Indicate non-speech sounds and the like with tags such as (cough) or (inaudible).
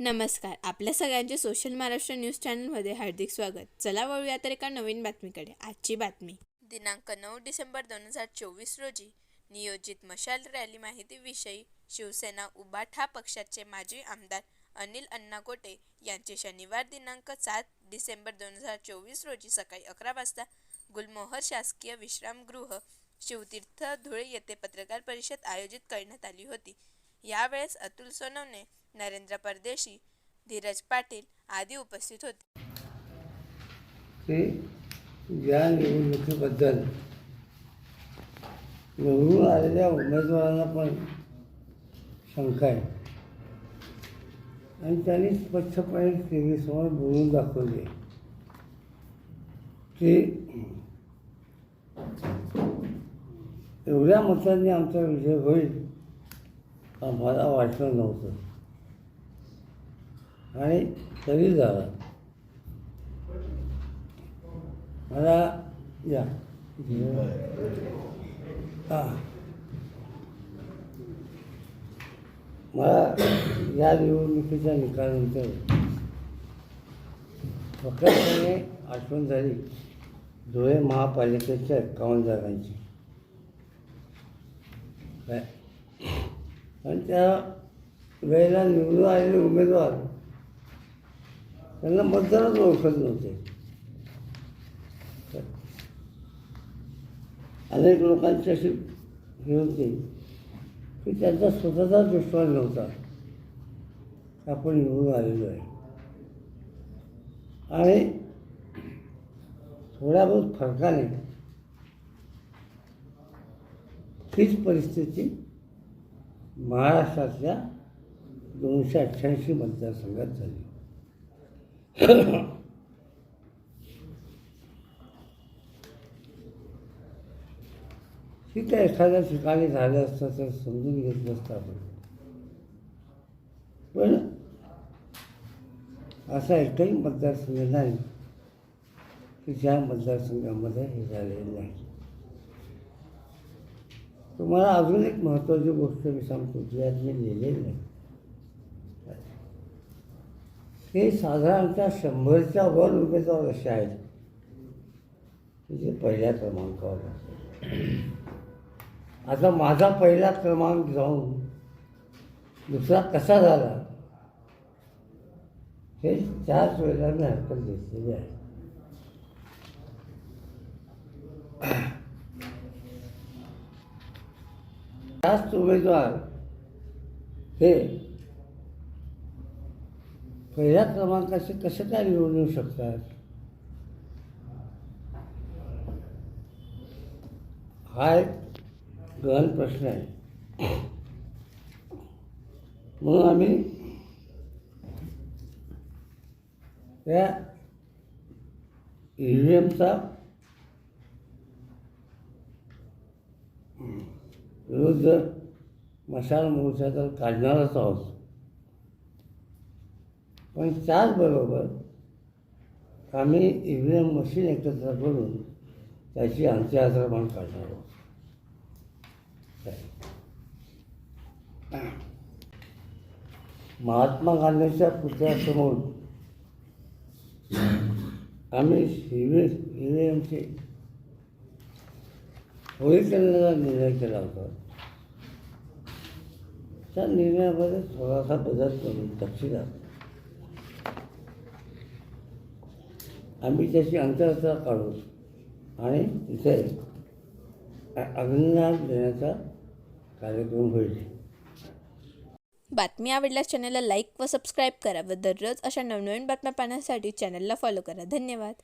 नमस्कार. आपल्या सगळ्यांचे सोशल महाराष्ट्र न्यूज चॅनलमध्ये हार्दिक स्वागत. चला वळूया तर एका नवीन बातमीकडे. आजची बातमी. दिनांक नऊ डिसेंबर दोन हजार चोवीस रोजी नियोजित मशाल रॅली माहितीविषयी शिवसेना उबाठ हा पक्षाचे माजी आमदार अनिल अण्णा गोटे यांचे शनिवार दिनांक सात डिसेंबर दोन हजार चोवीस रोजी सकाळी अकरा वाजता गुलमोहर शासकीय विश्रामगृह शिवतीर्थ धुळे येथे पत्रकार परिषद आयोजित करण्यात आली होती. यावेळेस अतुल सोनवणे नरेंद्र परदेशी धीरज पाटील आदी उपस्थित होते. की या निवडणुकीबद्दल निवडून आलेल्या उमेदवारांना पण शंका आहे. आणि त्यांनी स्पष्टपणे टी व्हीसमोर बोलून दाखवले की एवढ्या मतांनी आमचा विजय होईल आम्हाला वाटलं नव्हतं. आणि तरी झाला मला या. हां. मला या निवडणुकीच्या निकालानंतर प्रकर्षाने आठवण झाली धुळे महापालिकेच्या एकावन्न जागांची. काय? आणि त्या वेळेला निवडून आलेले उमेदवार त्यांना मतदारच ओळखत नव्हते. अनेक लोकांची अशी हे होती की त्यांचा स्वतःचा विश्वास नव्हता. आपण निवडून आलेलो आहे. आणि थोड्या बहुत फरकाने हीच परिस्थिती महाराष्ट्रातल्या दोनशे अठ्ठ्याऐंशी मतदारसंघात झाली. ठीक आहे एखाद्या ठिकाणी झालं असतं तर समजून घेत नसतं आपण. पण असा एकही मतदारसंघ नाही की ज्या मतदारसंघामध्ये हे झालेलं नाही. तुम्हाला अजून एक महत्त्वाची गोष्ट मी सांगतो जी आज मी लिहिलेली नाही. हे साधारणतः शंभरच्या वर उमेदवार असे आहेत म्हणजे पहिल्या क्रमांकावर आता माझा पहिला क्रमांक जाऊन दुसरा कसा झाला हे त्याच वेळेला मी हरकत घेतलेली आहे. (clears throat) त्याच उमेदवार हे पहिल्या क्रमांकाचे कसे काय निवडू शकतात? हा एक गहन प्रश्न आहे. म्हणून आम्ही त्या ई व्ही एमचा विरुद्ध मशाल मोर्चा तर काढणारच आहोत. पण त्याचबरोबर आम्ही ई व्ही एम मशीन एकत्र करून त्याची अंत्ययात्रा काढणार आहोत. महात्मा गांधीच्या पुतळ्यासमोर आम्ही ई व्ही ई व्ही एमचे होळी करण्याचा निर्णय केला होता. त्या निर्णयामध्ये थोडासा बदल करून तपशिलात आम्ही त्याची अंतरता काढू आणि तिथे अभिनंदन देण्याचा कार्यक्रम होईल. बातमी आवडल्यास चॅनलला लाईक व सबस्क्राईब करा व दररोज अशा नवनवीन बातम्या पाहण्यासाठी चॅनलला फॉलो करा. धन्यवाद.